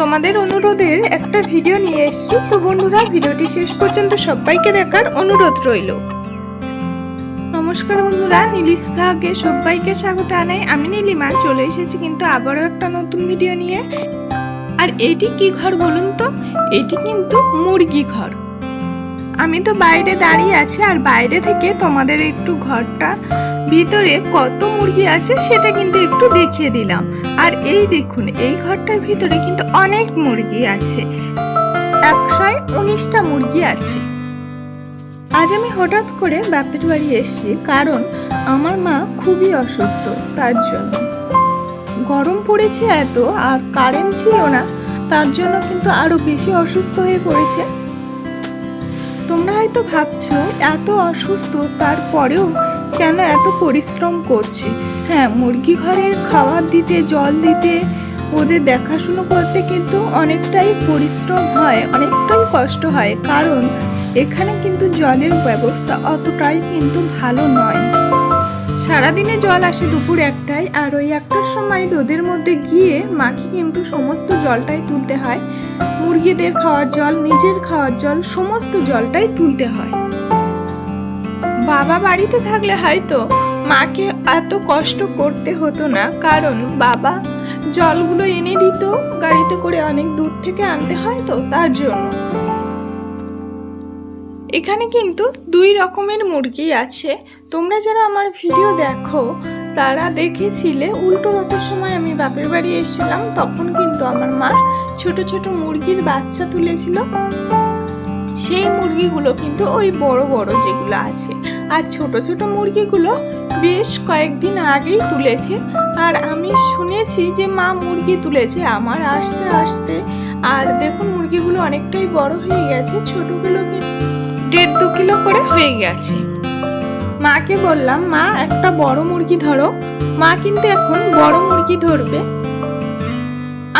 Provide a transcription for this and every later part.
তোমাদের অনুরোধে একটা ভিডিও নিয়ে এসেছি। তো বন্ধুরা, ভিডিওটি শেষ পর্যন্ত সবাইকে দেখার অনুরোধ রইল। নমস্কার বন্ধুরা নীলিশ ভ্লগে সবাইকে স্বাগত আনাই। আমি নীলিমা, চলে এসেছি কিন্তু আবারও একটা নতুন ভিডিও নিয়ে। আর এটি কি ঘর বলুন তো? এটি কিন্তু মুরগি ঘর। আমি তো বাইরে দাঁড়িয়ে আছি আর বাইরে থেকে তোমাদের একটু ঘরটা ভিতরে কত মুরগি আছে সেটা কিন্তু একটু দেখিয়ে দিলাম। আর এই দেখুন, এই ঘরটার ভিতরে কিন্তু অনেক মুরগি আছে। একশোয় উনিশটা মুরগি আছে। আজ আমি হঠাৎ করে বাপের বাড়ি এসেছি কারণ আমার মা খুবই অসুস্থ, তার জন্য। গরম পড়েছে এত আর কারেন্ট ছিল না, তার জন্য কিন্তু আরও বেশি অসুস্থ হয়ে পড়েছে। তোমরা হয়তো ভাবছ, এত অসুস্থ, তারপরেও কেন এত পরিশ্রম করছে? হ্যাঁ মুরগি ঘরের খাবার দিতে, জল দিতে, ওদের দেখাশুনো করতে কিন্তু অনেকটাই পরিশ্রম হয়, অনেকটাই কষ্ট হয়। কারণ এখানে কিন্তু জলের ব্যবস্থা অতটাই কিন্তু ভালো নয়। সারাদিনে জল আসে দুপুর একটায়, আর ওই একটার সময় রোদের মধ্যে গিয়ে মাকে কিন্তু সমস্ত জলটাই তুলতে হয়। মুরগিদের খাওয়ার জল, নিজের খাওয়ার জল, সমস্ত জলটাই তুলতে হয়। বাবা বাড়িতে থাকলে হয়তো মাকে এত কষ্ট করতে হতো না। কারণ বাবা জলগুলো এনে দিত, গাড়িতে করে অনেক দূর থেকে আনতে হয় তো, তার জন্য। এখানে কিন্তু দুই রকমের মুরগি আছে। তোমরা যারা আমার ভিডিও দেখো, তারা দেখেছিলে, উল্টো রথের সময় আমি বাপের বাড়ি এসেছিলাম, তখন কিন্তু আমার মা ছোট ছোট মুরগির বাচ্চা তুলেছিল। সেই মুরগিগুলো কিন্তু ওই বড় বড় যেগুলো আছে। আর ছোট ছোট মুরগিগুলো বেশ কয়েকদিন আগেই তুলেছে। আর আমি শুনেছি যে মা মুরগি তুলেছে আমার আসতে আসতে। আর দেখুন মুরগিগুলো অনেকটাই বড় হয়ে গেছে ছোটগুলো দেড় দু কিলো করে হয়ে গেছে। মাকে বললাম, মা, একটা বড় মুরগি ধরো। মা কিন্তু এখন বড় মুরগি ধরবে।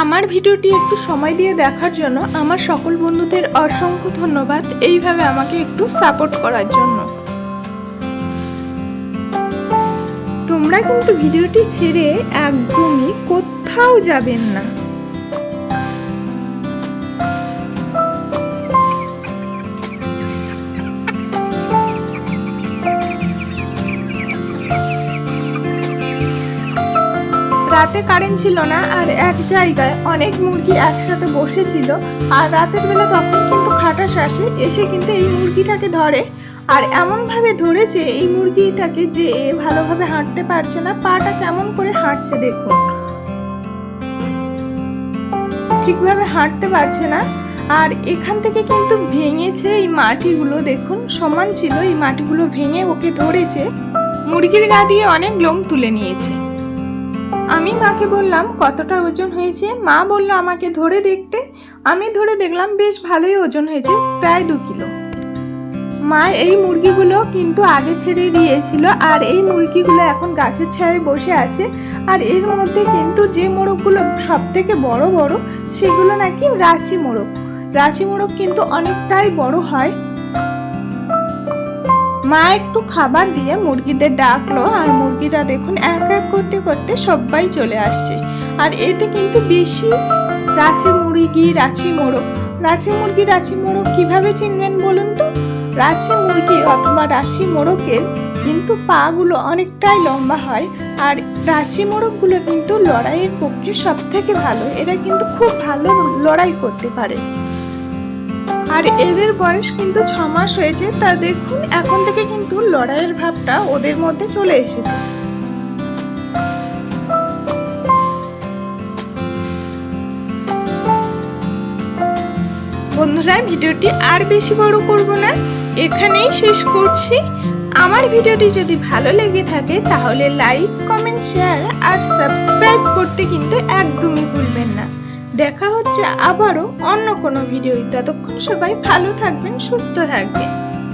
আমার ভিডিওটি একটু সময় দিয়ে দেখার জন্য আমার সকল বন্ধুদের অসংখ্য ধন্যবাদ এইভাবে আমাকে একটু সাপোর্ট করার জন্য। তোমরা কিন্তু ভিডিওটি ছেড়ে একদমই কোথাও যাবেন না। রাতে কারেন্ট ছিল না আর এক জায়গায় অনেক মুরগি একসাথে বসেছিল। আর রাতের বেলা তখন কিন্তু খাটাস আসে, এসে কিন্তু এই মুরগিটাকে ধরে। আর এমনভাবে ধরেছে এই মুরগিটাকে যে এ ভালোভাবে হাঁটতে পারছে না, পাটা কেমন করে হাঁটছে দেখুন। ঠিকভাবে হাঁটতে পারছে না। আর এখান থেকে কিন্তু ভেঙেছে এই মাটিগুলো দেখুন, সমান ছিল, এই মাটিগুলো ভেঙে ওকে ধরেছে। মুরগির গা দিয়ে অনেক লোম তুলে নিয়েছে। আমি মাকে বললাম, কতটা ওজন হয়েছে? মা বলল, আমাকে ধরে দেখতে। আমি ধরে দেখলাম, বেশ ভালোই ওজন হয়েছে, প্রায় দু কিলো। মা এই মুরগিগুলো কিন্তু আগে ছেড়ে দিয়েছিল, আর এই মুরগিগুলো এখন গাছের ছায়ায় বসে আছে, আর এর মধ্যে কিন্তু যে মোরগগুলো সব থেকে বড় বড়, সেগুলো নাকি রাঁচি মোরগ। রাঁচি মোরগ কিন্তু অনেকটাই বড় হয় মা একটু খাবার দিয়ে মুরগিদের ডাকলো, আর মুরগিরা দেখুন এক এক করতে করতে সবাই চলে আসছে। আর এতে কিন্তু বেশি রাঁচি মুরগি, রাঁচি মোরগ। রাঁচি মুরগি, রাঁচি মোরগ কীভাবে চিনবেন বলুন তো? রাঁচি মুরগি অথবা রাঁচি মোরগের কিন্তু পাগুলো অনেকটাই লম্বা হয়, আর রাঁচি মোরগগুলো কিন্তু লড়াইয়ের পক্ষে সব থেকে ভালো। এরা কিন্তু খুব ভালো লড়াই করতে পারে। আর এদের বয়স কিন্তু ছ মাস হয়েছে, তা দেখুন এখন থেকে কিন্তু লড়াইয়ের ভাবটা ওদের মধ্যে চলে এসেছে। বন্ধুরা, ভিডিওটি আর বেশি বড় করব না, এখানেই শেষ করছি। আমার ভিডিওটি যদি ভালো লেগে থাকে, তাহলে লাইক, কমেন্ট, শেয়ার আর সাবস্ক্রাইব করতে কিন্তু একদমই ভুলবেন না। দেখা হচ্ছে আবারও অন্য কোনো ভিডিও ততক্ষণ সবাই ভালো থাকবেন সুস্থ থাকবেন।